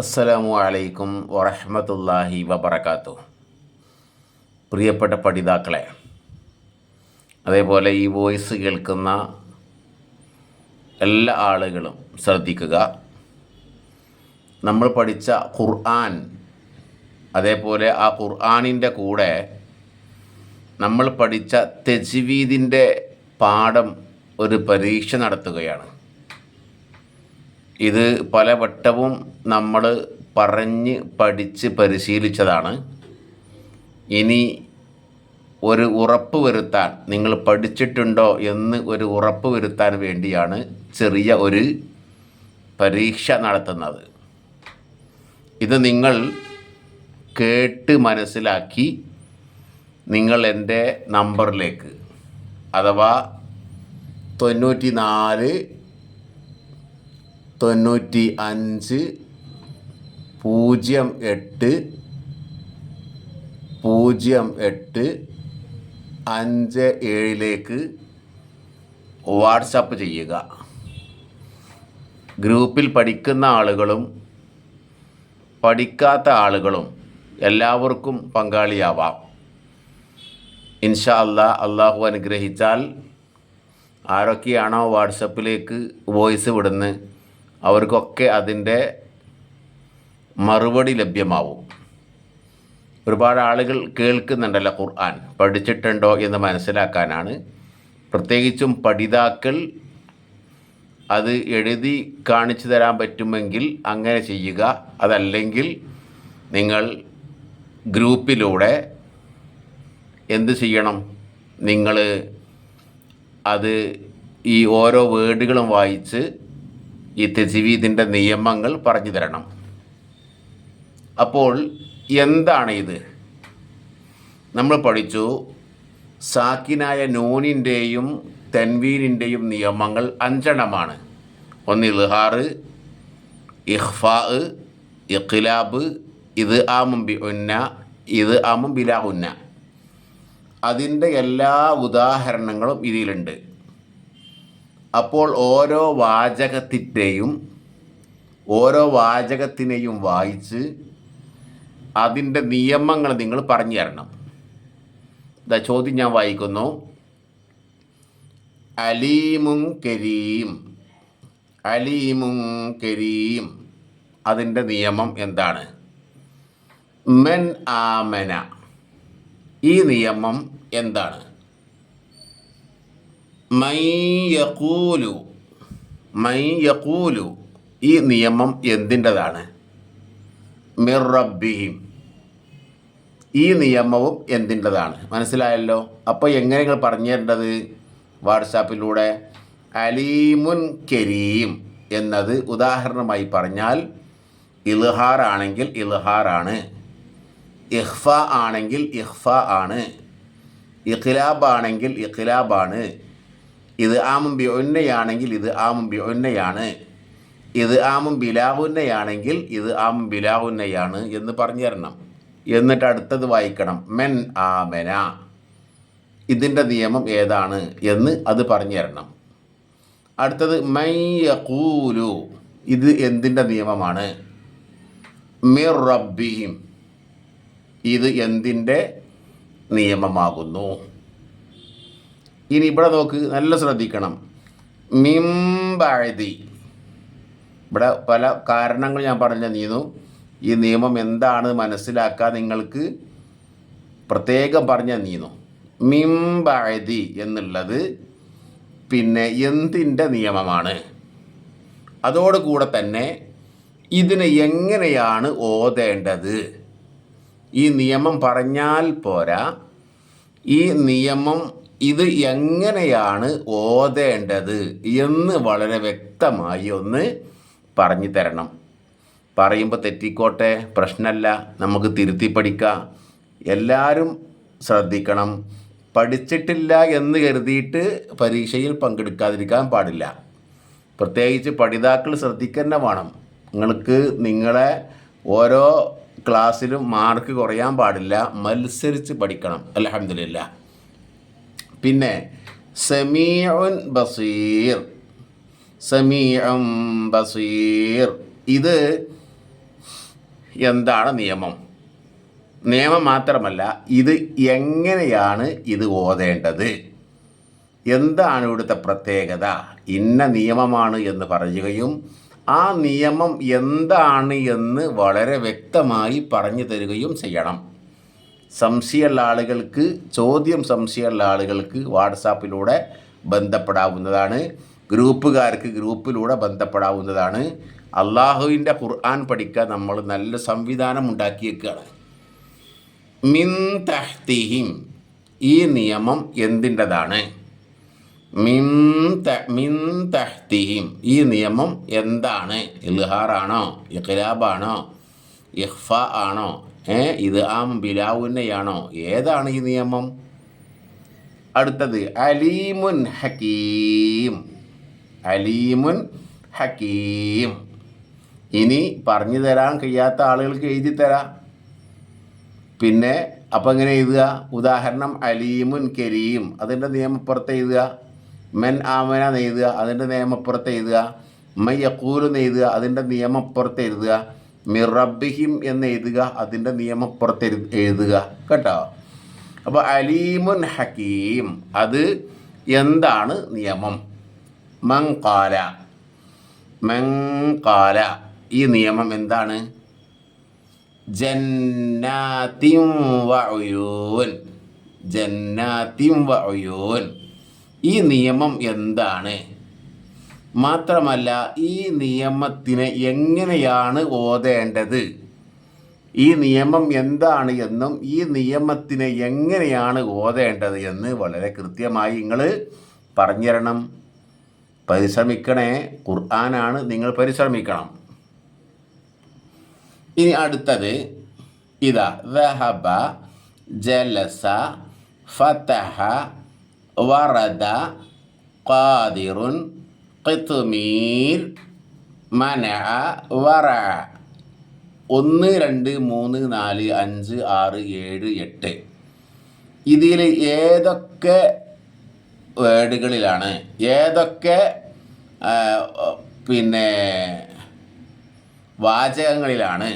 അസ്സലാമു അലൈക്കും വറഹമത്തല്ലാഹി വബർക്കാത്തു പ്രിയപ്പെട്ട പഠിതാക്കളെ അതേപോലെ ഈ വോയിസ് കേൾക്കുന്ന എല്ലാ ആളുകളും ശ്രദ്ധിക്കുക. നമ്മൾ പഠിച്ച ഖുർആൻ അതേപോലെ ആ ഖുർആാനിന്റെ കൂടെ നമ്മൾ പഠിച്ച തെജ്വീദിന്റെ പാഠം ഒരു പരീക്ഷ നടത്തുകയാണ്. ഇത് പലവട്ടവും നമ്മൾ പറഞ്ഞ് പഠിച്ച് പരിശീലിച്ചതാണ്. ഇനി ഒരു ഉറപ്പ് വരുത്താൻ നിങ്ങൾ പഠിച്ചിട്ടുണ്ടോ എന്ന് ഒരു ഉറപ്പ് വരുത്താൻ വേണ്ടിയാണ് ചെറിയ ഒരു പരീക്ഷ നടത്തുന്നത്. ഇത് നിങ്ങൾ കേട്ട് മനസ്സിലാക്കി നിങ്ങൾ എന്റെ നമ്പറിലേക്ക് അഥവാ തൊണ്ണൂറ്റി നാല് തൊണ്ണൂറ്റി അഞ്ച് പൂജ്യം എട്ട് പൂജ്യം എട്ട് അഞ്ച് ഏഴിലേക്ക് വാട്സപ്പ് ചെയ്യുക. ഗ്രൂപ്പിൽ പഠിക്കുന്ന ആളുകളും പഠിക്കാത്ത ആളുകളും എല്ലാവർക്കും പങ്കാളിയാവാം. ഇൻഷാ അല്ലാ അള്ളാഹു അനുഗ്രഹിച്ചാൽ ആരൊക്കെയാണോ വാട്സപ്പിലേക്ക് വോയിസ് വിടുന്നത്? അവർക്കൊക്കെ അതിന്റെ മറുപടി ലഭ്യമാവും. ഒരുപാട് ആളുകൾ കേൾക്കുന്നുണ്ടല്ലോ ഖുർആൻ. പഠിച്ചിട്ടുണ്ടോ എന്ന് മനസ്സിലാക്കാനാണ്. പ്രത്യേകിച്ചും പഠിതാക്കൾ അത് എഴുതി കാണിച്ചു തരാൻ പറ്റുമെങ്കിൽ അങ്ങനെ ചെയ്യുക. അതല്ലെങ്കിൽ നിങ്ങൾ ഗ്രൂപ്പിലൂടെ എന്ത് ചെയ്യണം? നിങ്ങൾ അത് ഈ ഓരോ വേർഡുകളും വായിച്ച് ഈ തെജിവീദിന്റെ നിയമങ്ങൾ പറഞ്ഞു തരണം. അപ്പോൾ എന്താണ് ഇത് നമ്മൾ പഠിച്ചു സാക്കിനായ നൂനിന്റെയും തെൻവീനിന്റെയും നിയമങ്ങൾ അഞ്ചെണ്ണമാണ്. ഒന്ന് ഇൽഹാറ് ഇഹ്ഫാ ഇഖ്ലാബ് ഇത് ആമും ബി ഉന്ന ഇത് ആമും ബിലാ ഉന്ന. അതിന്റെ എല്ലാ ഉദാഹരണങ്ങളും ഇതിലുണ്ട്. അപ്പോൾ ഓരോ വാചകത്തിന്റെയും ഓരോ വാചകത്തിനെയും വായിച്ച് അതിന്റെ നിയമങ്ങൾ നിങ്ങൾ പറഞ്ഞു തരണം. ഇതാ ചോദ്യം ഞാൻ വായിക്കുന്നു. അലീമും കരീം അലീമും കരീം അതിന്റെ നിയമം എന്താണ്? മെൻ ആമന ഈ നിയമം എന്താണ്? മൈയക്കൂലു മൈയക്കൂലു ഈ നിയമം എന്തിന്റെതാണ്? മിറബിഹിം ഈ നിയമവും എന്തിന്റെതാണ്? മനസ്സിലായല്ലോ? അപ്പോൾ എങ്ങനെ നിങ്ങൾ പറഞ്ഞു തരേണ്ടത് വാട്സാപ്പിലൂടെ. അലീമുൻ കരീം എന്നത് ഉദാഹരണമായി പറഞ്ഞാൽ ഇൽഹാർ ആണെങ്കിൽ ഇൽഹാറാണ് ഇഹ്ഫ ആണെങ്കിൽ ഇഹ്ഫ ആണ്. ഇഖ്ലാബ് ആണെങ്കിൽ ഇഖ്ലാബാണ് ഇത് ആമും ബി ഒന്നയാണെങ്കിൽ ഇത് ആമും ബി ഒന്നയാണ് ഇത് ആമും ബിലാഹുന്നയാണെങ്കിൽ ഇത് ആമും ബിലാഹുന്നയാണ് എന്ന് പറഞ്ഞു തരണം എന്നിട്ട് അടുത്തത് വായിക്കണം. മെൻ ആമന. ഇതിന്റെ നിയമം ഏതാണ് എന്ന് അത് പറഞ്ഞു തരണം അടുത്തത് മയ്യൂലു ഇത് എന്തിന്റെ നിയമമാണ്? മിർ റബ്ബിഹിം. ഇത് എന്തിന്റെ നിയമമാകുന്നു? ഇനി ഇവിടെ നോക്ക് നല്ല ശ്രദ്ധിക്കണം. മിംബഴതി ഇവിടെ പല കാരണങ്ങൾ ഞാൻ പറഞ്ഞു നീന്നു ഈ നിയമം എന്താണ് മനസ്സിലാക്കാൻ നിങ്ങൾക്ക് പ്രത്യേകം പറഞ്ഞ നീന്നു മിംബഴതി എന്നുള്ളത് പിന്നെ എന്തിന്റെ നിയമമാണ്? അതോടുകൂടെ തന്നെ ഇതിനെ എങ്ങനെയാണ് ഓതേണ്ടത്? ഈ നിയമം പറഞ്ഞാൽ പോരാ. ഈ നിയമം ഇത് എങ്ങനെയാണ് ഓതേണ്ടത് എന്ന് വളരെ വ്യക്തമായി ഒന്ന് പറഞ്ഞു തരണം. പറയുമ്പോൾ തെറ്റിക്കോട്ടെ പ്രശ്നമല്ല നമുക്ക് തിരുത്തി പഠിക്കാം. എല്ലാവരും ശ്രദ്ധിക്കണം. പഠിച്ചിട്ടില്ല എന്ന് കരുതിയിട്ട് പരീക്ഷയിൽ പങ്കെടുക്കാതിരിക്കാൻ പാടില്ല. പ്രത്യേകിച്ച് പഠിതാക്കൾ ശ്രദ്ധിക്കുന്ന വേണം. നിങ്ങൾക്ക് നിങ്ങളെ ഓരോ ക്ലാസ്സിലും മാർക്ക് കുറയാൻ പാടില്ല. മത്സരിച്ച് പഠിക്കണം. അലഹമില്ല പിന്നെ സമീഉൻ ബസീർ. സമീഉം ബസീർ. ഇത് എന്താണ് നിയമം? നിയമം മാത്രമല്ല ഇത് എങ്ങനെയാണ് ഇത് ഓതേണ്ടത്? എന്താണ് ഇവിടുത്തെ പ്രത്യേകത? ഇന്ന നിയമമാണ് എന്ന് പറയുകയും ആ നിയമം എന്താണ് എന്ന് വളരെ വ്യക്തമായി പറഞ്ഞു തരികയും ചെയ്യണം. സംശയമുള്ള ആളുകൾക്ക് ചോദ്യം സംശയമുള്ള ആളുകൾക്ക് വാട്സാപ്പിലൂടെ ബന്ധപ്പെടാവുന്നതാണ്. ഗ്രൂപ്പുകാർക്ക് ഗ്രൂപ്പിലൂടെ ബന്ധപ്പെടാവുന്നതാണ്. അള്ളാഹുവിന്റെ ഖുർആൻ പഠിക്കാൻ നമ്മൾ നല്ല സംവിധാനം ഉണ്ടാക്കിയേക്കുകയാണ് മിൻ തഹ്തിഹിം ഈ നിയമം എന്തിന്റെതാണ്? മിൻ ത മിൻ തഹ്തിഹിം ഈ നിയമം എന്താണ്? ഇൽഹാറാണോ? ഇഖ്ലാബാണോ? ഇഹ്ഫ ആണോ? ഇത് ആം ബിലാവുന്നയാണോ ഏതാണ് ഈ നിയമം? അടുത്തത് അലീമുൻ ഹക്കീം. അലീമുൻ ഹക്കീം. ഇനി പറഞ്ഞു തരാൻ കഴിയാത്ത ആളുകൾക്ക് എഴുതി തരാം. പിന്നെ അപ്പം എങ്ങനെ എഴുതുക? ഉദാഹരണം അലീമുൻ കരീം. അതിന്റെ നിയമപ്പുറത്ത് എഴുതുക. മെൻ ആമന എഴുതുക. അതിന്റെ നിയമപ്പുറത്ത് എഴുതുക. മൈ യക്കൂൽ എന്ന് എഴുതുക. അതിന്റെ നിയമപ്പുറത്ത് എഴുതുക. മിറബിഹിം എന്ന് എഴുതുക അതിന്റെ നിയമപ്പുറത്ത് എഴു എഴുതുക കേട്ടോ? അപ്പോൾ അലീമുൻ ഹക്കീം അത് എന്താണ് നിയമം? മങ്കാല മങ്കാല ഈ നിയമം എന്താണ്? ജന്നാത്തിം വയുൻ ജന്നാത്തിം വയുൻ ഈ നിയമം എന്താണ്? മാത്രമല്ല ഈ നിയമത്തിന് എങ്ങനെയാണ് ഓതേണ്ടത്? ഈ നിയമം എന്താണ് എന്നും ഈ നിയമത്തിന് എങ്ങനെയാണ് ഓതേണ്ടത് എന്ന് വളരെ കൃത്യമായി നിങ്ങൾ പറഞ്ഞുതരണം പരിശ്രമിക്കണേ. ഖുർആനാണ് നിങ്ങൾ പരിശ്രമിക്കണം. ഇനി അടുത്തത്. ഇതാ ദഹബ ജലസ ഫതഹ വറദ ഖാദിറുൻ ഖിത്മീർ മന വറ. ഒന്ന് രണ്ട് മൂന്ന് നാല് അഞ്ച് ആറ് ഏഴ് എട്ട്. ഇതിൽ ഏതൊക്കെ വേർഡുകളിലാണ്? ഏതൊക്കെ പിന്നെ വാചകങ്ങളിലാണ്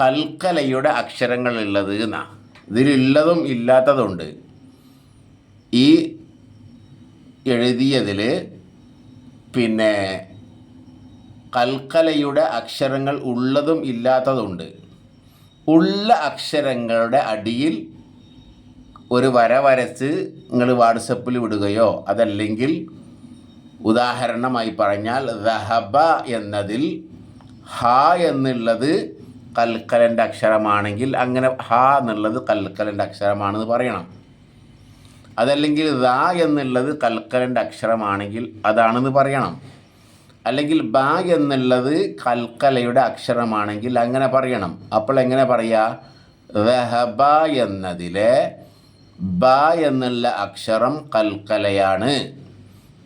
കൽക്കലയുടെ അക്ഷരങ്ങളുള്ളത് എന്നാണ് എന്നാ. ഇതിലുള്ളതും ഇല്ലാത്തതുണ്ട് ഈ എഴുതിയതിൽ പിന്നെ കൽക്കലയുടെ അക്ഷരങ്ങൾ ഉള്ളതും ഇല്ലാത്തതുണ്ട്. ഉള്ള അക്ഷരങ്ങളുടെ അടിയിൽ ഒരു വര വരച്ച് നിങ്ങൾ വാട്സപ്പിൽ വിടുകയോ അതല്ലെങ്കിൽ ഉദാഹരണമായി പറഞ്ഞാൽ ദഹബ എന്നതിൽ ഹ എന്നുള്ളത് കൽക്കലന്റെ അക്ഷരമാണെങ്കിൽ അങ്ങനെ ഹ എന്നുള്ളത് കൽക്കലന്റെ അക്ഷരമാണെന്ന് പറയണം. അതല്ലെങ്കിൽ ദ എന്നുള്ളത് കൽക്കരന്റെ അക്ഷരമാണെങ്കിൽ അതാണെന്ന് പറയണം. അല്ലെങ്കിൽ ബ എന്നുള്ളത് കൽക്കലയുടെ അക്ഷരമാണെങ്കിൽ അങ്ങനെ പറയണം. അപ്പോൾ എങ്ങനെ പറയാ? വെഹബ എന്നതിലെ ബ എന്നുള്ള അക്ഷരം കൽക്കലയാണ്.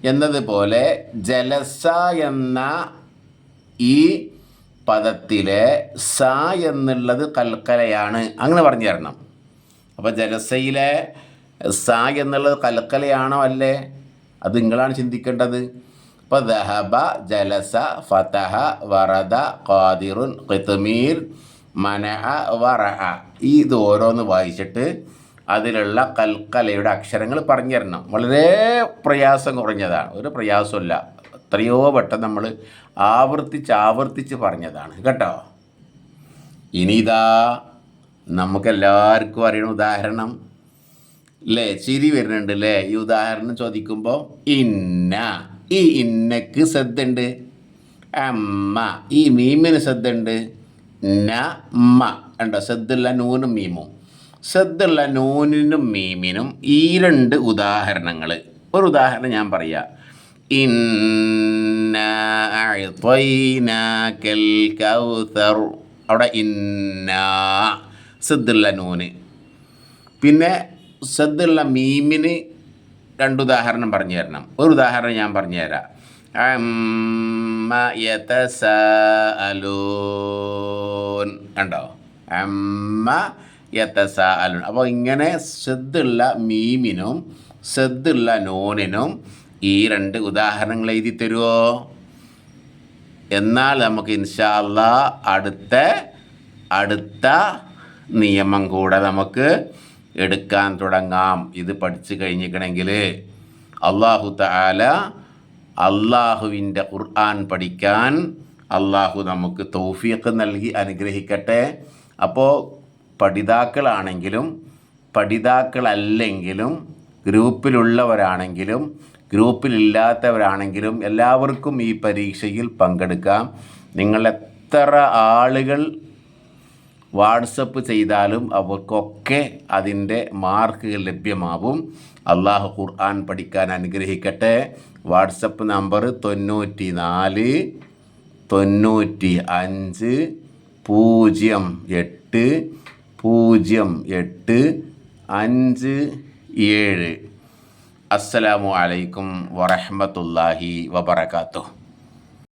എന്നതുപോലെ ജലസ എന്ന ഈ പദത്തിലെ സ എന്നുള്ളത് കൽക്കലയാണ്. അങ്ങനെ പറഞ്ഞു തരണം. അപ്പോൾ ജലസയിലെ സ എന്നുള്ളത് കൽക്കലയാണോ അല്ലേ? അത് നിങ്ങളാണ് ചിന്തിക്കേണ്ടത്. ഇപ്പൊ ദഹബ ജലസ ഫതഹ വറദ ഖാദിറുൻ ഖിത്മീർ മനഹ വറഹ ഈ ഇത് ഓരോന്ന് വായിച്ചിട്ട് അതിലുള്ള കൽക്കലയുടെ അക്ഷരങ്ങൾ പറഞ്ഞു തരണം വളരെ പ്രയാസം കുറഞ്ഞതാണ്. ഒരു പ്രയാസമില്ല എത്രയോ വട്ടം നമ്മൾ ആവർത്തിച്ച് ആവർത്തിച്ച് പറഞ്ഞതാണ്. കേട്ടോ? ഇനി ഇതാ നമുക്കെല്ലാവർക്കും അറിയണ ഉദാഹരണം. അല്ലേ ചിരി വരുന്നുണ്ട് അല്ലേ ഈ ഉദാഹരണം ചോദിക്കുമ്പോൾ ഇന്ന. ഈ ഇന്നക്ക് ശ്രദ്ധയുണ്ട് അമ്മ. ഈ മീമിന് ശ്രദ്ധയുണ്ട് ന മ. ഉണ്ടോ ശ്രദ്ധയുള്ള നൂനും മീമും. ശ്രദ്ധയുള്ള നൂനിനും മീമിനും ഈ രണ്ട് ഉദാഹരണങ്ങൾ ഒരു ഉദാഹരണം ഞാൻ പറയാം. അവിടെ ഇന്ന. സിദ്ധുള്ള നൂന്. പിന്നെ ശ്രദ്ധയുള്ള മീമിന് രണ്ട് ഉദാഹരണം പറഞ്ഞു തരണം. ഒരു ഉദാഹരണം ഞാൻ പറഞ്ഞു തരാം. കണ്ടോ? അമ്മ യതസാഅലൂൻ. അപ്പോൾ ഇങ്ങനെ സദ്ദുള്ള മീമിനും സദ്ദുള്ള നോനിനും ഈ രണ്ട് ഉദാഹരണങ്ങൾ എഴുതി തരുമോ എന്നാൽ നമുക്ക് ഇൻഷാല്ല അടുത്ത അടുത്ത നിയമം കൂടെ നമുക്ക് എടുക്കാൻ തുടങ്ങാം. ഇത് പഠിച്ചു കഴിഞ്ഞിരിക്കണമെങ്കിൽ അള്ളാഹു താല അള്ളാഹുവിന്റെ ഖുർആൻ പഠിക്കാൻ അള്ളാഹു നമുക്ക് തൗഫീഖ് നൽകി അനുഗ്രഹിക്കട്ടെ. അപ്പോൾ പഠിതാക്കളാണെങ്കിലും പഠിതാക്കളല്ലെങ്കിലും ഗ്രൂപ്പിലുള്ളവരാണെങ്കിലും ഗ്രൂപ്പിലില്ലാത്തവരാണെങ്കിലും എല്ലാവർക്കും ഈ പരീക്ഷയിൽ പങ്കെടുക്കാം. നിങ്ങൾ എത്ര ആളുകൾ വാട്സപ്പ് ചെയ്താലും അവർക്കൊക്കെ അതിന്റെ മാർക്കുകൾ ലഭ്യമാവും. അള്ളാഹു ഖുർആൻ പഠിക്കാൻ അനുഗ്രഹിക്കട്ടെ. വാട്സപ്പ് നമ്പർ തൊണ്ണൂറ്റി നാല് തൊണ്ണൂറ്റി അഞ്ച് പൂജ്യം എട്ട് പൂജ്യം എട്ട് അഞ്ച് ഏഴ്. അസ്സലാമു അലൈക്കും വറഹ്മത്തുള്ളാഹി വബറകാതുഹു.